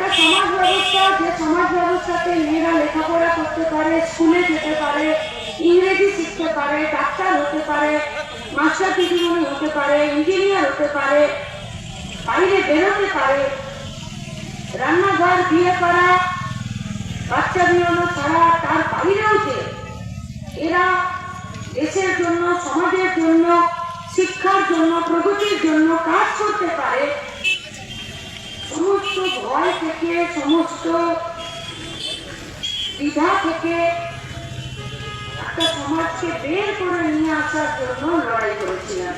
একটা সমাজ ব্যবস্থা, যে সমাজ ব্যবস্থাতে মেয়েরা লেখাপড়া করতে পারে, স্কুলে যেতে পারে, ইংরেজি শিখতে পারে, ডাক্তার হতে পারে মাস্টার দিদিমণি হতে পারে ইঞ্জিনিয়ার হতে পারে, বাইরে বেরোতে পারে। রান্নাঘর বিয়ে করা বাচ্চা বিয়ানো ছাড়া তার বাইরেও যে এরা দেশের জন্য, সমাজের জন্য, শিক্ষার জন্য, প্রগতির জন্য কাজ করতে পারে সমস্ত ভয় থেকে, সমস্ত দ্বিধা থেকে একটা সমাজকে বের করে নিয়ে আসার জন্য লড়াই করেছিলাম।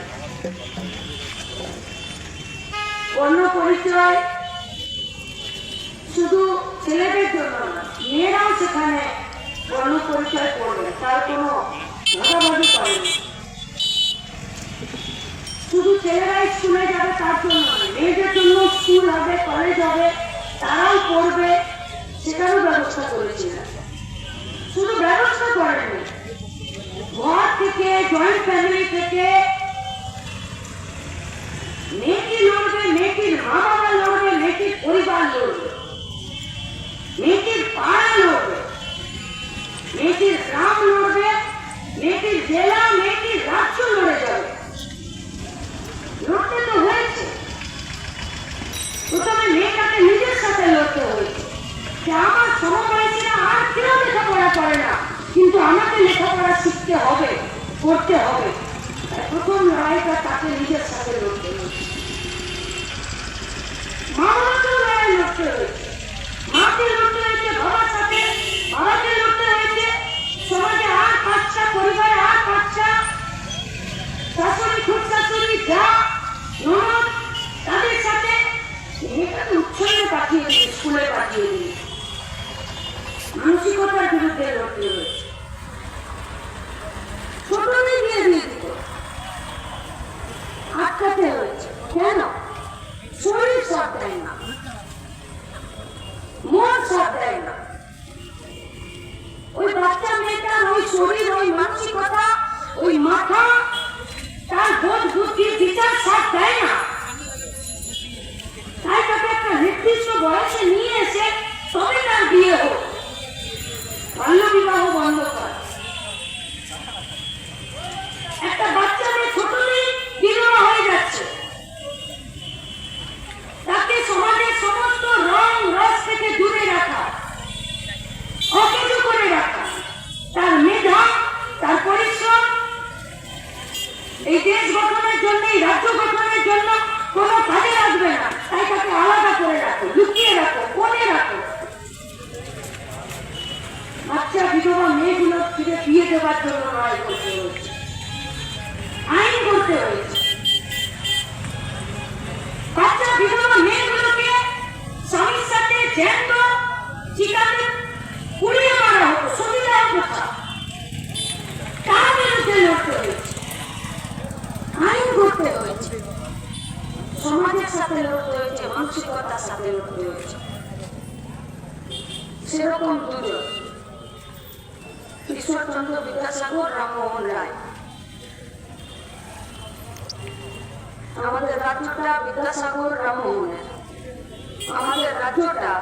বর্ণ পরিচয় শুধু ছেলেদের জন্য না, মেয়েরাও সেখানে বর্ণ পরিচয় করবে, তার কোনো ভাগাভাগি করেনি। শুধু ছেলেরাই স্কুলে যাবে তার জন্য স্কুল হবে কলেজ হবে, তারাও পড়বে, সেটারও ব্যবস্থা করেছিলেন শুধু ব্যবস্থা করেনি, ঘর থেকে জয়েন্ট ফ্যামিলি থেকে মেয়েটি লড়বে মেয়েটির মা বাবা লড়বে মেয়েটির পরিবার লড়বে মেয়েটির পাড়া লড়বে মেয়েটির গ্রাম লড়বে মেয়েটির জেলা মেয়েটির রাজ্য লড়ে যাবে। লড়তে তো হয়েছে প্রথমে মেয়েটাকে নিজের সাথে লড়তে হয়েছে। আমার সমবয়সীরা আর কেউ লেখাপড়া করে না। কিন্তু আমাকে লেখাপড়া শিখতে হবে, করতে হবে। প্রথম লড়াইটা তাকে নিজের সাথে লড়তে করতে হয়েছে সমাজের সাথে লড়তে হয়েছে মানসিকতার সাথে লড়তে হয়েছে সেরকম দুজন। ঈশ্বরচন্দ্র বিদ্যাসাগর, রামমোহন রায়। আমাদের রাজ্যটা বিদ্যাসাগর রামমোহনের আমাদের রাজ্যটা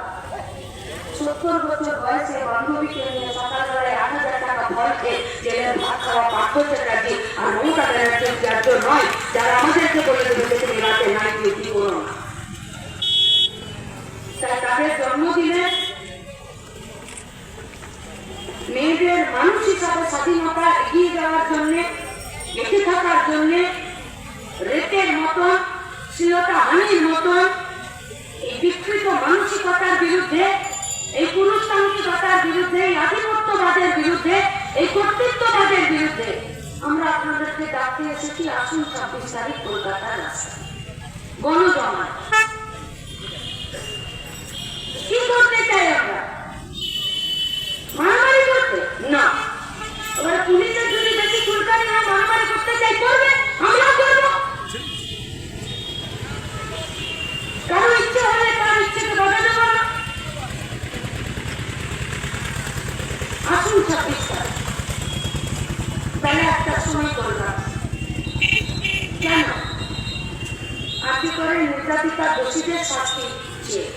সত্তর বছর বয়সে বান্ধবীকে নিয়ে সকালবেলায় আট খেয়ে জেলের ভাত খাওয়া আর নয়, যারা আমাদেরকে বলে দেবে যে তুমি রাতে নাই কি করো না। তাদের জন্মদিনে মেয়েদের মানুষ হিসাবে স্বাধীনতা এগিয়ে যাওয়ার জন্য, বেঁচে থাকার জন্য, রেপের মতন শ্লীলতা হানির মতন এই বিকৃত মানসিকতার বিরুদ্ধে কর্তৃত্ববাদের আমরা আপনাদেরকে ডাকতে এসেছি আসুন ছাব্বিশ তারিখ কলকাতার রাস্তায় গণজমায় তার দোষীদের শাস্তি চেয়ে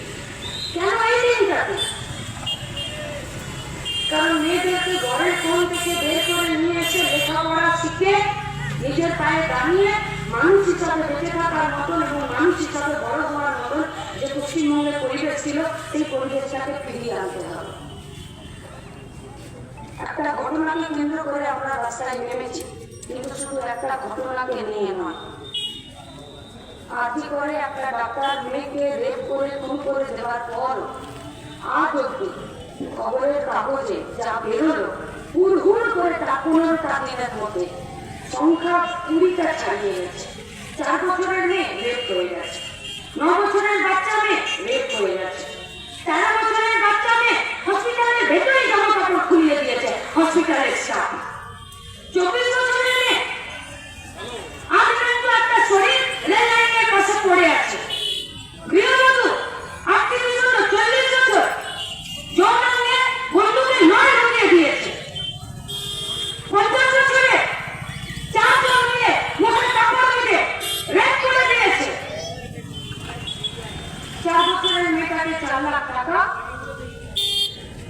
কেন এই দিনটাতে কারণ মেয়েদেরকে ঘরের ফোন থেকে বের করে নিয়ে এসে লেখাপড়া শিখে নিজের পায়ে দাঁড়িয়ে মানুষ হিসাবে বেঁচে থাকার মতন এবং মানুষ হিসাবে বড় হওয়ার মতন যে পশ্চিমবঙ্গের পরিবেশ ছিল, সেই পরিবেশটাকে ফিরিয়ে আনতে হবে। একটা ঘটনাকে কেন্দ্র করে আমরা রাস্তায় নেমেছি, কিন্তু শুধু একটা ঘটনাকে নিয়ে নয়। আর্জি করে একটা ডাক্তার মেয়েকে রেপ করে, খুন করে দেওয়ার পর আজ অব্দি খবরের কাগজে যা বেরোলো হুড় করে তা পনেরোটা মধ্যে সংখ্যা কুড়িটা ছাড়িয়ে গেছে চার বছরের মেয়ে রেপ হয়ে গেছে। ন বছরের বাচ্চা মেয়ে রেপ হয়ে গেছে। তেরো বছরের বাচ্চা মেয়ে হসপিটালের ভেতরেই জামা কাপড় খুলিয়ে দিয়েছে হসপিটালের স্টাফ চব্বিশ বছরের মেয়ে। আজ কিন্তু একটা শরীর রেল পড়ে আছে। গৃহবধূ আটত্রিশ বছর চল্লিশ বছর যৌনাঙ্গে বন্ধুকে নয় ঢুকিয়ে দিয়েছে পঞ্চাশ বছরে চারজন মিলে মুখে কাপড় বেঁধে রেপ করে দিয়েছে চার বছরের মেয়েটাকে চার লাখ টাকা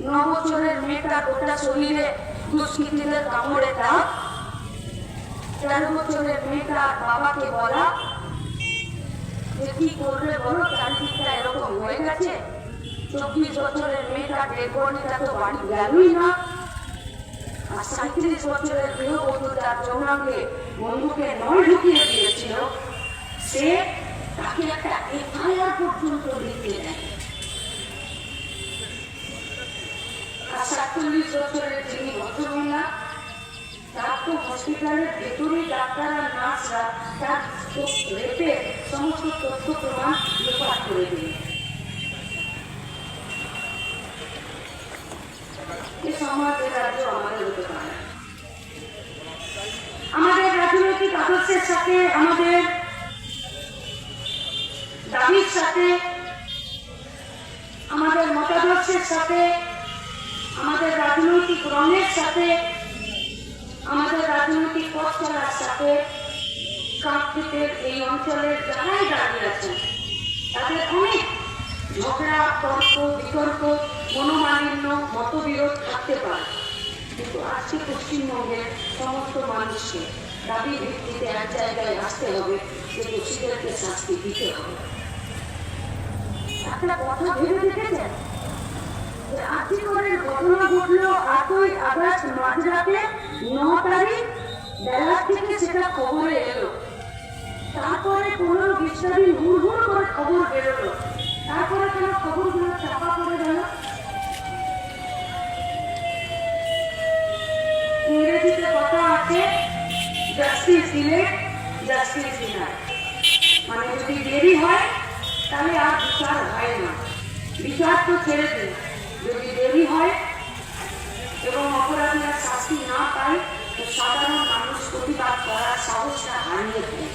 ন বছরের মেয়েটা গোটা শরীরে দুষ্কৃতীদের কামড়ে দাগ তেরো বছরের মেয়েটা বাবাকে বলা যে কি করবে বলো চারিদিকটা এরকম হয়ে গেছে চব্বিশ বছরের মেয়েটা ডেড বডিটা তো বাড়ি গেলই না আর সাঁত্রিশ বছরের গৃহবধূ তার যৌনাঙ্গে বন্ধুকে নয় ঢুকিয়ে দিয়েছিল সে তাকে একটা এফআইআর পর্যন্ত লিখতে দেয় আর সাতচল্লিশ বছরের যিনি ভদ্রমহিলা তার তো হসপিটালের ভেতরে ডাক্তার আর নার্সরা তার রেপে সমস্ত তথ্য প্রমাণ লোপাট করে দিল আমাদের রাজনৈতিক আদর্শের সাথে, আমাদের দাবির সাথে, আমাদের মতাদর্শের সাথে, আমাদের রাজনৈতিক রঙের সাথে আমাদের রাজনৈতিক পথ চলার সাথে কাকদ্বীপের এই অঞ্চলের যারাই দাঁড়িয়ে আছেন, তাদের অনেক ঝগড়া, তর্ক, বিতর্ক, মনোমালিন্য, মতবিরোধ থাকতে পারে। কিন্তু আজকে পশ্চিমবঙ্গের সমস্ত মানুষকে দাবি ভিত্তিতে এক জায়গায় আসতে হবে যে দোষীদেরকে শাস্তি দিতে হবে। একটা কথা ভেবে দেখেছেন? যে আর্থিকরের ঘটনা ঘটলো আটই আগস্ট মাঝরাতে ন তারিখ বেলা থেকে সেটা খবরে এলো। তারপরে পনেরো বিশটা দিন হুড় হুড় করে খবর বেরোলো। তারপরে কেন খবরগুলো চাপা পড়ে গেল? ইংরেজিতে কথা আছে, জাস্টিস দিলে জাস্টিস ডিনার মানে যদি দেরি হয়, তাহলে আর বিচার হয় না। বিচার তো ছেড়ে দিন। যদি দেরি হয় এবং অপরাধীরা শাস্তি না পায় তো সাধারণ মানুষ প্রতিবাদ করার সাহসটা হারিয়ে ফেলে।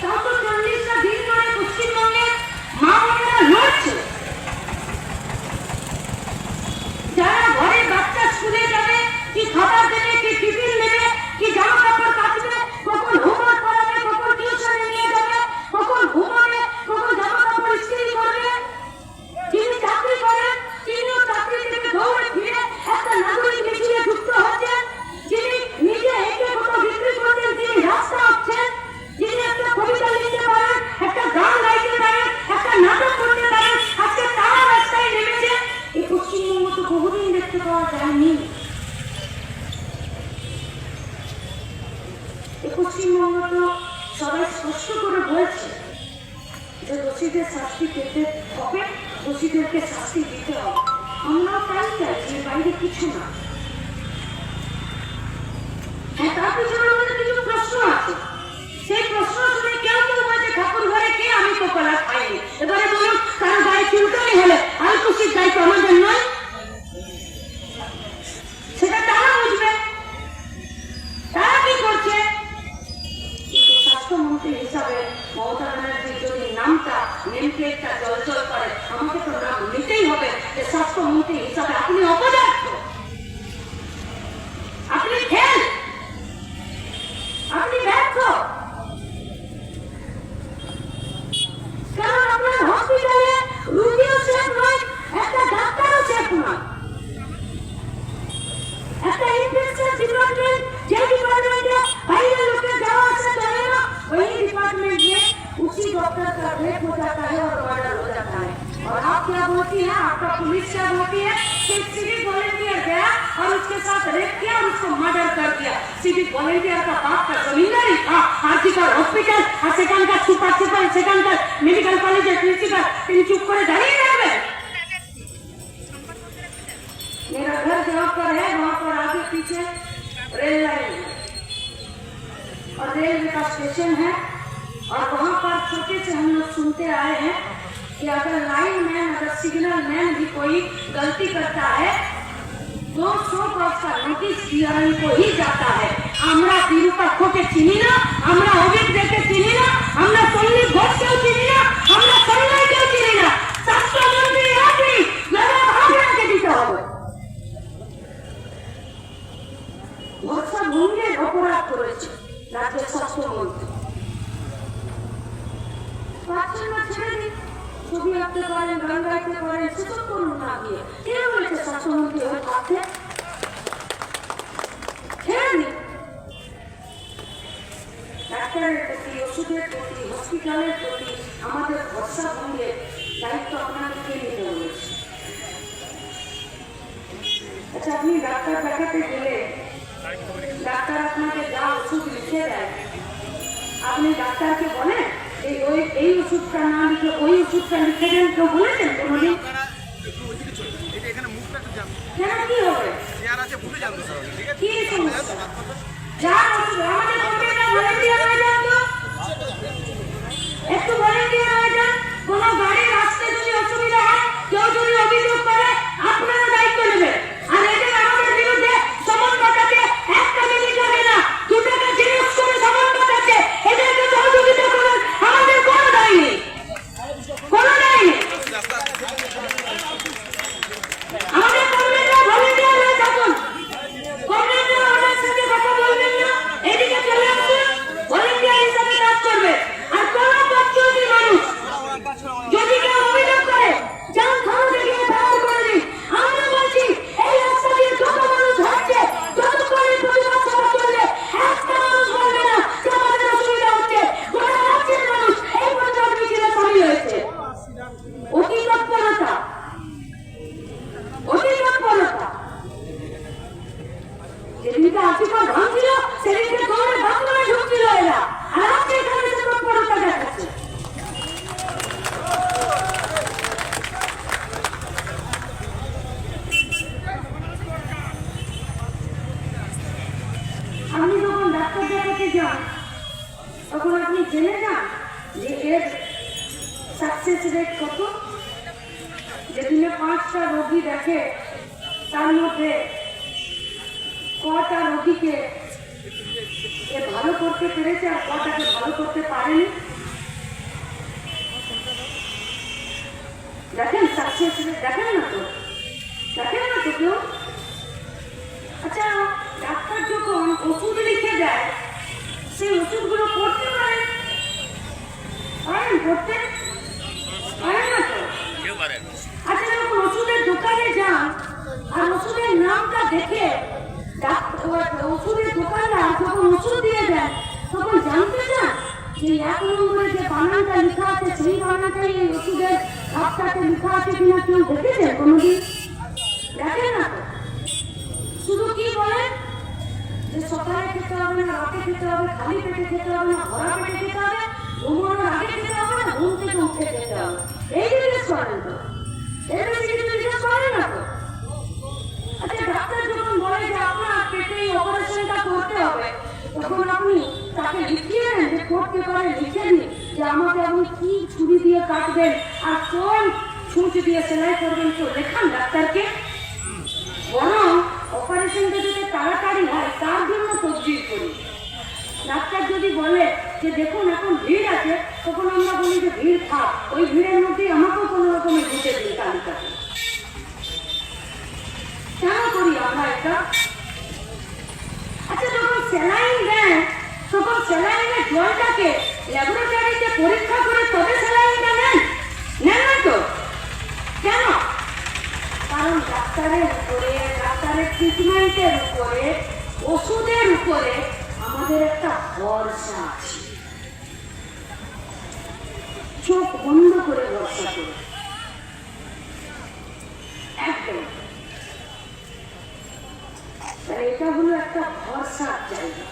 তাও তো চল্লিশটা দিন ধরে পশ্চিমবঙ্গে মা বোনেরা লড়ছে যারা ঘরে বাচ্চা স্কুলে যাবে কি খাবার দেবে কি টিফিন নেবে কি জামা কাপড় কাচবে কখন হোমওয়ার্ক করাবে কখন টিউশনে নিয়ে যাবে কখন ঘুমাবে কখন জামা কাপড় ইস্ত্রি করবে যিনি চাকরি করেন তিনিও চাকরি থেকে দৌড়ে ফিরে একটা নাগরিক মিছিলে যুক্ত হচ্ছেন যিনি নিজে হেঁটে কোনো বিক্রি করছেন তিনি রাস্তা হচ্ছেন যিনি একটা কবিতা লিখতে পারেন একটা গান গাইতে পারেন একটা নাটক করতে পারেন আজকে তারা রাস্তায় নেমেছে এই পশ্চিমবঙ্গ তো বহুদিন দেখতে পাওয়া যায়নি এই পশ্চিমবঙ্গ তো সবাই স্পষ্ট করে বলছে যে দোষীদের শাস্তি পেতে হবে দোষীদেরকে শাস্তি দিতে হবে। আমরাও তাই চাই যে বাইরে কিছু না। তার পিছনে আমাদের কিছু প্রশ্ন আছে। সেই প্রশ্ন শুনে কেউ কেউ বলছে, ঠাকুর ঘরে কে আমি তো কলা খাইনি? এবারে বলুন, কারও গায়ে চুলকানি হলে আর খুশির দায়িত্ব আমাদের নয়? সেটা তারা বুঝবে। তারা কি করছে? স্বাস্থ্যমন্ত্রী হিসাবে মমতা নেমপ্লেটটা জল জল করে। আমাকে তো নাম নিতেই হবে। যে স্বাস্থ্যমন্ত্রী হিসাবে আপনি क्या बोलती हैं आपका पुलिस क्या बोलती है कि सिविक वॉलेंटियर गया और उसके साथ रेप किया और उसको मर्डर कर दिया सिविक वॉलेंटियर का बाप का जमींदारी था আর্থিকার হসপিটাল আর সেখানকার সুপার সুপার সেখানকার মেডিকেল কলেজের প্রিন্সিপাল তিনি চুপ করে দাঁড়িয়ে থাকবেন मेरा घर जहाँ पर है वहाँ पर आगे पीछे रेल लाइन है और रेलवे का स्टेशन है और वहाँ पर छोटे से हम लोग सुनते आए हैं कि अगर लाइन मैन अगर सिग्नल मैन भी कोई गलती करता है तो सौ वर्ष का नोटिस डीआरएल को ही जाता है আমরা বিরূপাক্ষকে চিনি না আমরা অভিজ্ঞকে চিনি না আমরা সন্দীপ ঘোষকেও চিনি না আমরা সঞ্জয়কেও চিনি না স্বাস্থ্যমন্ত্রী একই জনাব হাজরাকে দিতে হবে ভরসা ভঙ্গের অপরাধ করেছে রাজ্যের স্বাস্থ্যমন্ত্রী পাচ্ছেন না ছেড়ে দিন ছবি আঁকতে পারেন গান গাইতে পারেন সেসব করুন না গিয়ে। কে বলেছে স্বাস্থ্যমন্ত্রী ডাক্তারের প্রতি, ওষুধের আমাদের ভরসা ভঙ্গের দায়িত্ব আপনাদেরকে আচ্ছা আপনি ডাক্তার দেখাতে গেলে ডাক্তার আপনাকে যা ওষুধ লিখে দেয়, আপনি ডাক্তারকে বলেন? এই ওই এই ওষুধটা না লিখে ওই ওষুধটা লিখে দেন কেউ বলেছেন কোনোদিন কেন কি হবে? চেয়ার আছে ভুলে হবে ঠিক কি যা ওষুধ আমাদের কম্পিউটার ভলেন্টিয়ার হয়ে যান তো। একটু ভলেন্টিয়ার হয়ে যান কোনো গাড়ির আসতে যদি অসুবিধা হয় কেউ যদি অভিযোগ করে পড়তে পারেন না তো? আচ্ছা যখন ওষুধের দোকানে যান আর ওষুধের নামটা দেখে ওষুধের দোকানদার যখন ওষুধ দিয়ে দেন তখন জানতে চান যে এক নম্বরে যে বানানটা লেখা আছে সেই বানানটাই এই ওষুধের খাপটাতে লেখা আছে কিনা কেউ দেখেছেন কোনোদিন? দেখেন না তো? শুধু কি বলেন? যে সকালে খেতে হবে না রাতে খেতে হবে খালি পেটে খেতে হবে না ভরা পেটে খেতে হবে? ঘুমানোর আগে খেতে হবে না ঘুম থেকে উঠে খেতে হবে এই জিজ্ঞেস করেন তো। বেশি কিছু জিজ্ঞেস করেন না তো আচ্ছা ডাক্তার যখন বলে যে আপনার পেটে অপারেশনটা করতে হবে, তখন আপনি তাকে লিখিয়ে দেন যে কোর্ট পেপারে লিখে দিন যে আমাকে আপনি কি ছুরি দিয়ে কাটবেন আর কোন ছুঁচ দিয়ে সেলাই করবেন কেউ লেখান ডাক্তারকে। বরং অপারেশনটা যাতে তাড়াতাড়ি হয়, তার জন্য তদবির করি। ডাক্তার যদি বলে যে দেখুন এখন ভিড় আছে, তখন আমরা বলি যে ভিড় থাক। ওই ভিড়ের মধ্যেই আমাকেও কোনো রকমে ঢুকে দিই তালিকাতে। কেন করি আমরা এটা? আচ্ছা যখন স্যালাইন দেন, তখন স্যালাইনের জলটাকে ল্যাবরেটরিতে পরীক্ষা করে তবে স্যালাইনটা নেন? নেন না তো? কেন? কারণ ডাক্তারের উপরে, ডাক্তারের ট্রিটমেন্টের উপরে, ওষুধের উপরে আমাদের একটা ভরসা আছে। চোখ বন্ধ করে ভরসা করে। একদম। এটা হলো একটা ভরসার জায়গা।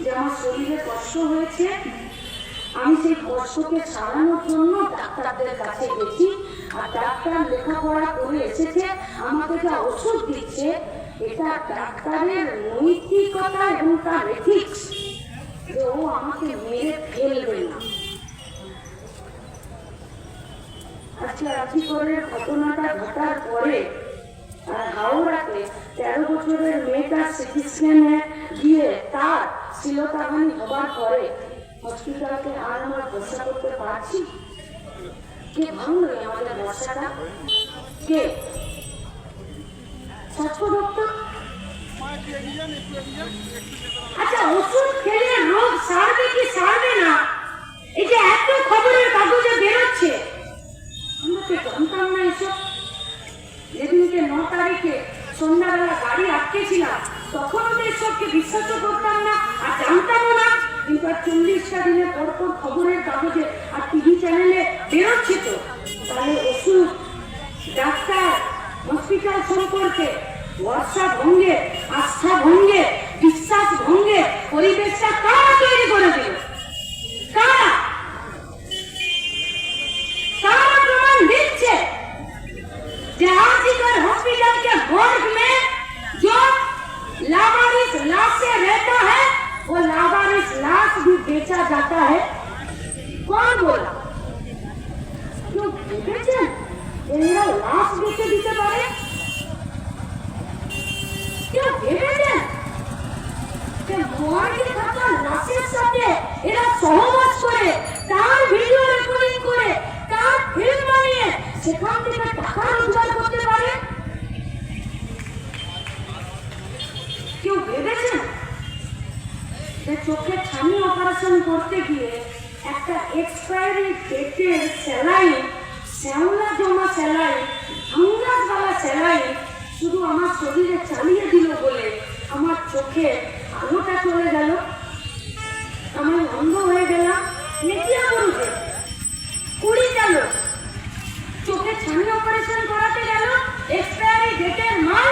যে আমার শরীরে কষ্ট হয়েছে, আমি সেই কষ্টকে সারানোর জন্য ডাক্তারদের কাছে গেছি। আর ডাক্তার লেখাপড়া করে এসেছে, আমাকে যা ওষুধ দিচ্ছে এটা ডাক্তারের নৈতিকতা এবং তার এথিক্স যে ও আমাকে মেরে ফেলবে না। আজকে রাজিকরের ঘটনাটা ঘটার পরে হাওড়াতে তেরো বছরের মেয়েটা সিটি স্ক্যানে গিয়ে তার শিলতাহানি হবার পরে হসপিটালকে আর আমরা ভরসা করতে পারছি? কে ভাঙলো আমাদের ভরসাটা কে? আচ্ছা ওষুধ খেলে রোগ সারবে কি সারবে না? যে এত খবরের কাগজে বেরোচ্ছে যে থাকা লাশের সাথে এরা সহবাস করে, তার ভিডিও রেকর্ডিং করে, তার ফিল্ম বানিয়ে সেখান থেকে টাকা রোজগার করতে পারে। কেউ ভেবেছেন? যে চোখে ছানি অপারেশন করতে গিয়ে একটা এক্সপায়ারি ডেটের স্যালাইন শ্যাওলা জমা স্যালাইন ফাঙ্গাসওয়ালা স্যালাইন শুধু আমার শরীরে চালিয়ে দিল বলে আমার চোখে আলোটা চলে গেল। আমি অন্ধ হয়ে গেলাম। মেটিয়া করুছে কুড়ি গেল। চোখে ছানি অপারেশন করাতে গেল। এক্সপায়ারি ডেটের মাল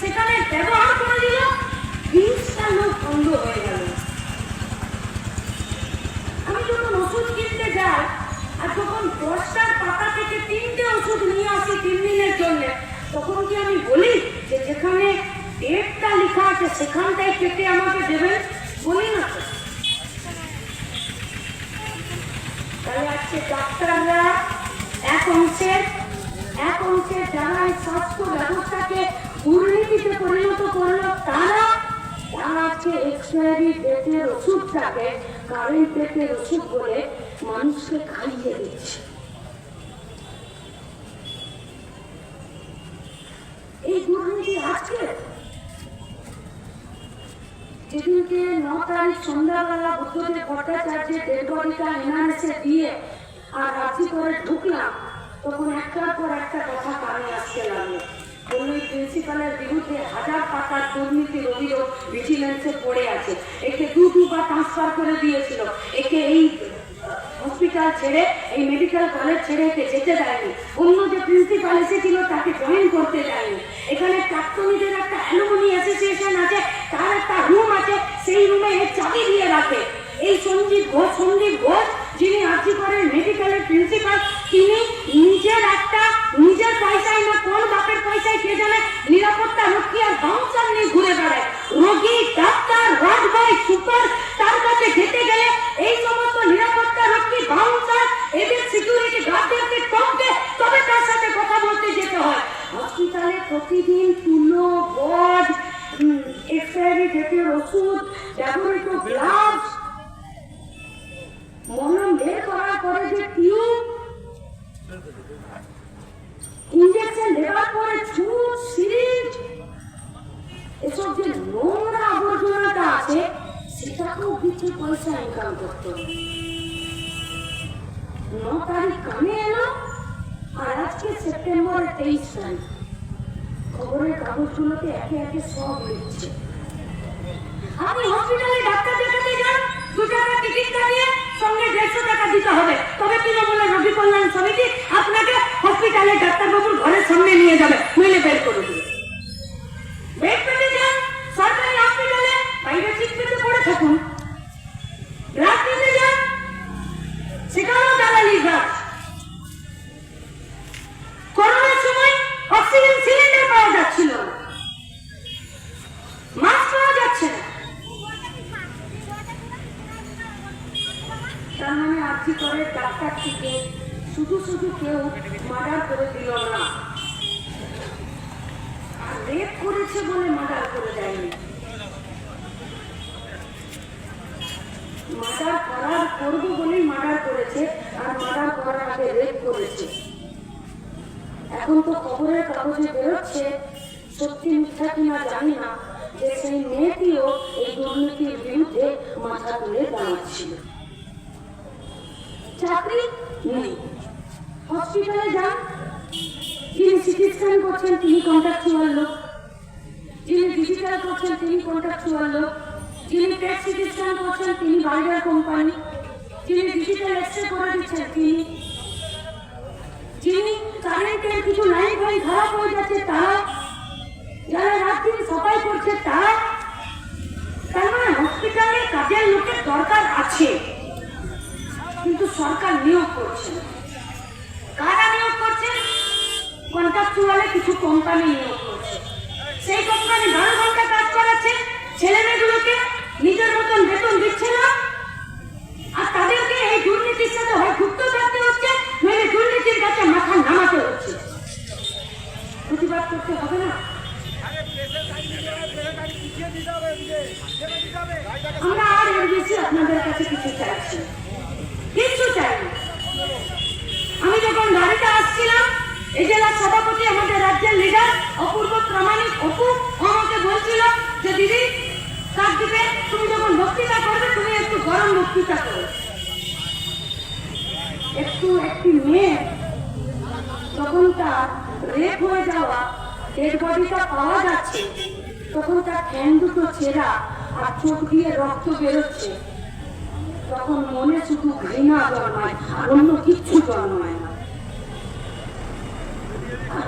সেখানে ব্যবহার করে দিল। বিশটা লোক অন্ধ হয়ে গেল। আমি যখন ওষুধ কিনতে যাই আর যখন দশটার পাতা থেকে তিনটে ওষুধ নিয়ে আসি তিন দিনের জন্য, তখন কি আমি বলি যে যেখানে ডেটটা লেখা আছে সেখানটাই কেটে আমাকে দেবেন বলি না তো। তাহলে আজকে ডাক্তাররা এক অংশের এক অংশের যারা এই স্বাস্থ্য ব্যবস্থাকে দুর্নীতিতে পরিণত করল তারা তারা আজকে এক্সপায়ারি ডেটের ওষুধটাকে কারেন্ট ডেটের ওষুধ বলে মানুষকে খাইয়ে দিচ্ছে এই দুর্নীতি আজকে যেদিনকে ন তারিখ সন্ধ্যাবেলা বুদ্ধদেব ভট্টাচার্যের ডেড বডিটা এনআরএসে দিয়ে আর রাজি করে ঢুকলাম, তখন একটার পর একটা কথা কানে আসতে লাগল। বলল প্রিন্সিপালের বিরুদ্ধে হাজার টাকার দুর্নীতির অভিযোগ ভিজিলেন্সে পড়ে আছে। একে দু দুবার ট্রান্সফার করে দিয়েছিল। একে এই হসপিটাল ছেড়ে, এই মেডিকেল কলেজ ছেড়ে যেতে দেয়নি। অন্য যে প্রিন্সিপাল এসেছিল, তাকে জয়েন করতে দেয়নি। এখানে প্রাক্তনীদের একটা অ্যালুমনি অ্যাসোসিয়েশন আছে, তার একটা রুম আছে, সেই রুমে এর চাবি দিয়ে রাখে। এই সঞ্জীব ঘোষ সঞ্জীব ঘোষ যিনি করেন মেডিকেলের প্রিন্সিপাল, তিনি নিজের একটা, নিজের পয়সায় না, কোন বাপের পয়সায় কে জানে নিরাপত্তা রক্ষী আর বাউন্সার নিয়ে ঘুরে বেড়ায়। রোগী, ডাক্তার বয় সুপার, তার কাছে যেতে গেলে এই সমস্ত নিরাপত্তা রক্ষী বাউন্সার এদের সিকিউরিটি গার্ডদেরকে টপকে তবে তার সাথে কথা বলতে যেতে হয়। হসপিটালে প্রতিদিন তুলো, বড এক্সপায়ারি ডেটের ওষুধ, ব্যবহৃত গ্লাভস মলম পরে যে ইঞ্জেকশন দেওয়ার পরে এসব যে নোংরা আবর্জনাটা আছে, সেটাকেও কিছু পয়সা ইনকাম করতে ন তারিখ এলো, আর আজকে সেপ্টেম্বরের তেইশ তারিখ। খবরের কাগজগুলোতে একে একে সব লিখছে। আপনি হসপিটালে ডাক্তার দেখাতে যান দু টাকা টিকিট সঙ্গে দেড়শো টাকা দিতে হবে। তবে তৃণমূলের রোগী কল্যাণ সমিতি আপনাকে হসপিটালে ডাক্তারবাবুর ঘরের সামনে নিয়ে যাবে। নইলে বের করে দেবে। বেড পেতে যান সরকারি হসপিটালে বাইরে ঠিক পেতে পড়ে থাকুন রাত পেতে যান সেখানেও দালালি গাছ করোনার সময় অক্সিজেন সিলিন্ডার পাওয়া যাচ্ছিল না মাস্ক পাওয়া যাচ্ছে না তার মানে আর্জি করে ডাক্তারটিকে শুধু শুধু কেউ মার্ডার করে দিল না আর রেপ করেছে বলে মার্ডার করে দেয়নি মার্ডার করার করব বলেই মার্ডার করেছে আর মার্ডার করার আগে রেপ করেছে এখন তো খবরের কাগজে বেরোচ্ছে সত্যি মিথ্যা কিনা জানি না যে সেই মেয়েটিও এই দুর্নীতির বিরুদ্ধে মাথা তুলে দাঁড়াচ্ছিল চাকরি নেই হসপিটালে যান যিনি সিটি স্ক্যান করছেন তিনি কন্ট্রাকচুয়াল লোক যিনি ডিজিটাল তিনি কন্ট্রাকচুয়াল যিনি পেট স্ক্যান করছেন, তিনি বাইরের কোম্পানি যিনি ডিজিটাল এক্সরে করে দিচ্ছেন, তিনি যিনি কারেন্টের কিছু লাইন ফাইন খারাপ হয়ে যাচ্ছে, তারা যারা রাত্রি সাফাই করছে, তারা তার মানে হসপিটালে কাজের লোকের দরকার আছে। কিন্তু সরকার নিয়োগ করছে কারা নিয়োগ করছে? কন্ট্রাকচুয়ালে কিছু কোম্পানি নিয়োগ সেই কোম্পানি বারো ঘণ্টা কাজ করাচ্ছে ছেলে মেয়েগুলোকে নিজের মতন বেতন দিচ্ছে না আর তাদেরকে এই দুর্নীতির সাথে হয় যুক্ত থাকতে হচ্ছে, নইলে দুর্নীতির কাছে মাথা নামাতে হচ্ছে প্রতিবাদ করতে হবে না আমরা আর এর বেশি আপনাদের কাছে কিছু চাইছি না। কিচ্ছু চাই না। আমি যখন গাড়িতে আসছিলাম এই জেলার সভাপতি আমাদের রাজ্যের লিডার অপূর্ব প্রামাণিক অপু আমাকে বলছিল যে, দিদি কাজ দিবে তুমি যখন বক্তৃতা করবে, তুমি একটু গরম বক্তৃতা করো। একটু একটি মেয়ে তখন তার রেপ হয়ে যাওয়া ডেড বডিটা পাওয়া যাচ্ছে। তখন তার ঠ্যাং দুটো ছেঁড়া আর চোখ দিয়ে রক্ত বেরোচ্ছে। তখন মনে শুধু ঘৃণা জন্মায়, আর অন্য কিচ্ছু জন্মায় না।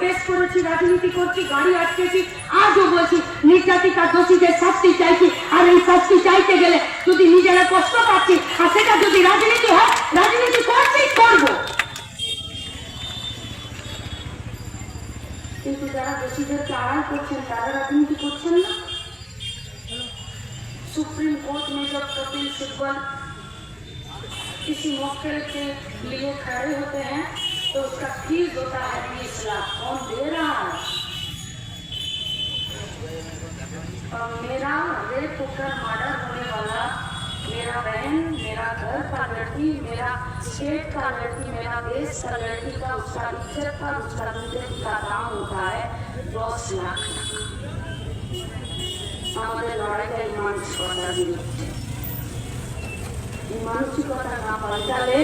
পেশ করেছি রাজনীতি করছি গাড়ি আটকেছি আজও বলছি নির্যাতিতা দোষীদের শাস্তি চাইছি আর এই শাস্তি চাইতে গেলে যদি নিজেরা কষ্ট পাচ্ছি আর সেটা যদি রাজনীতি হয় রাজনীতি করছি করবো কিন্তু যারা দোষীদেরকে আড়াল করছেন তারা রাজনীতি করছেন না सुप्रीम कोर्ट में जब कपिल सिब्बल किसी मौके के लिए खड़े होते हैं तो उसका फ़ीस होता है बीस लाख कौन दे रहा है? और मेरा रेप कुकर मर्डर होने वाला, मेरा बहन, मेरा घर का लड़की, मेरा स्टेट का लड़की, मेरा देश का लड़की का, उसका इज़्ज़त का, उसका ज़िंदगी का दाम होता है दस लाख। हमारे लड़ाई का ईमान छुआ ईमान छुआ ना पलटा ले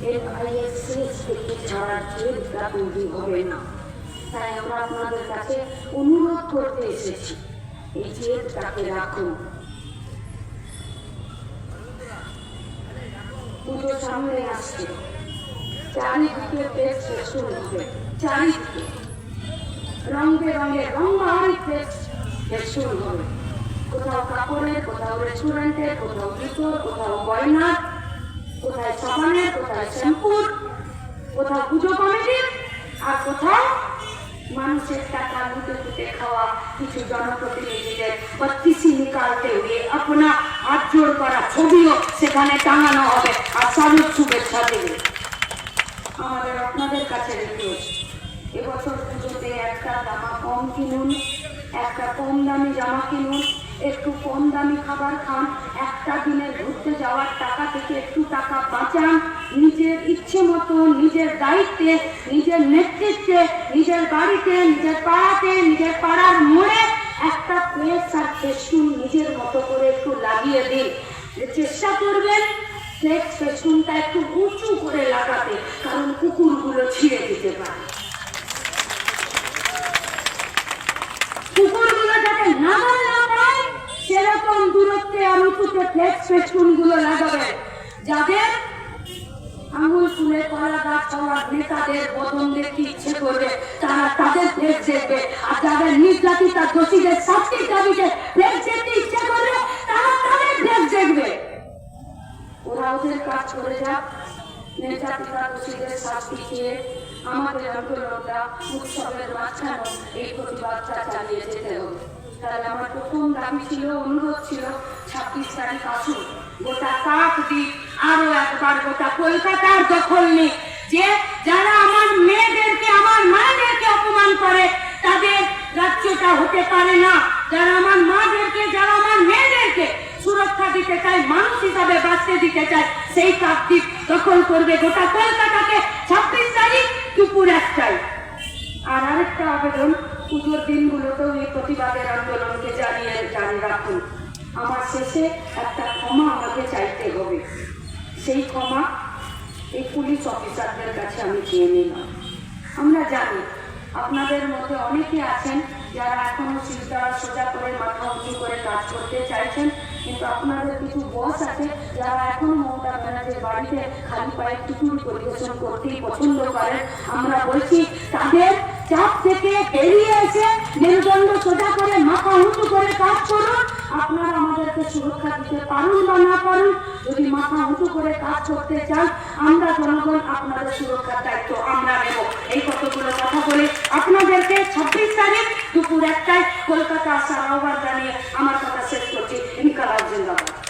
পাল্টালে এর আইএসএস থেকে ছাড়ার তৈরি হবে না তাই আমরা আপনাদের কাছে করতে এসেছি সামনে আসছে চারিদিকে চারিদিকে শুরু হবে কোথাও কাপড়ের, কোথাও রেস্টুরেন্টের কোথাও জুতোর কোথাও গয়না কোথায় সাবানের, কোথায় শ্যাম্পুর কোথাও পুজো কমিটির, আর কোথাও মানুষের টাকা লুটে লুটে খাওয়া কিছু জনপ্রতিনিধিদের বত্রিশি নিকালতে হুয়ে আপনা হাত জোড় করা ছবিও সেখানে টাঙানো হবে। আর সালুট শুভেচ্ছা দেবে। আমাদের আপনাদের কাছে রিকোয়েস্ট এবছর পুজোতে একটা জামা কম কিনুন, একটা কম দামি জামা কিনুন, একটু কম দামি খাবার খান একটা একটা দিনের ঘুরতে যাওয়ার টাকা থেকে একটু টাকা বাঁচান। নিজের ইচ্ছে মতো, নিজের দায়িত্বে, নিজের নেতৃত্বে, নিজের বাড়িতে, নিজের পাড়াতে, নিজের পাড়ার মোড়ে একটা প্লেস আর ফেস্টুন নিজের মতো করে একটু লাগিয়ে দিন। চেষ্টা করবেন ফ্লেক্স ফেস্টুনটা একটু উঁচু করে লাগাতে, কারণ কুকুরগুলো ছিঁড়ে দিতে পারে কুকুরগুলো যাতে নাগাল না পায় সেরকম দূরত্বে আর উঁচুতে ফ্লেক্স ফেস্টুনগুলো লাগাবে। যাদের আঙুল ফুলে কলা গাছ নেতাদের বদন দেখতে ইচ্ছে করবে। তারা তাদের ফ্লেক্স আর যাদের দোষীদের শাস্তির দাবিতে দেখতে ইচ্ছে করবে, তারা তাদের দেখবে। ওরা ওদের কাজ করে যাক। খেয়ে আমাদের আন্দোলনটা উৎসবের মাঝখানে এই প্রতিবাদটা চালিয়ে যেতে হবে। তাহলে আমার প্রথম দাবি ছিল, অনুরোধ ছিল, ছাব্বিশ তারিখ আসুন। গোটা কাক দিক, আরও একবার গোটা কলকাতার দখল নিক। যে যারা আমার মেয়েদেরকে, আমার মায়েদেরকে অপমান করে, তাদের রাজ্যটা হতে পারে না। যারা আমার মাদেরকে, যারা আমার মেয়েদেরকে সুরক্ষা দিতে চায়, মানুষ হিসাবে বাঁচতে দিতে চায়, সেই কাকদ্বীপ দখল করবে গোটা কলকাতাকে। ছাব্বিশ তারিখ দুপুর একটাই আর আরেকটা আবেদন পুজোর দিনগুলোতেও এই প্রতিবাদের আন্দোলনকে জানিয়ে জারি রাখুন। আমার শেষে একটা ক্ষমা আমাকে চাইতে হবে। সেই ক্ষমা এই পুলিশ অফিসারদের কাছে আমি চেয়ে নিলাম। আমরা জানি আপনাদের মধ্যে অনেকে আছেন যারা এখনও চিন্তারা সোজা করে মাথা উঁচু করে কাজ করতে চাইছেন, কিন্তু আপনাদের কিছু বস আছে যারা এখনও মমতা ব্যানার্জির বাড়িতে খালি পায়ে খিচুড়ি পরিবেশন করতেই পছন্দ করেন। আমরা বলছি, তাদের চাপ থেকে বেরিয়ে এসে মেরুদণ্ড সোজা করে মাথা উঁচু করে কাজ করুন। আপনারা আমাদেরকে সুরক্ষা দিতে পারুন বা না পারুন, যদি মাথা উঁচু করে কাজ করতে চান, আমরা জনগণ আপনাদের সুরক্ষার দায়িত্ব আমরা নেব। এই কতগুলো কথা বলে আপনাদেরকে ছাব্বিশ তারিখ দুপুর একটায় কলকাতা আসার আহ্বান জানিয়ে আমার কথা শেষ করছি। ইনকালাব জিন্দাবাদ।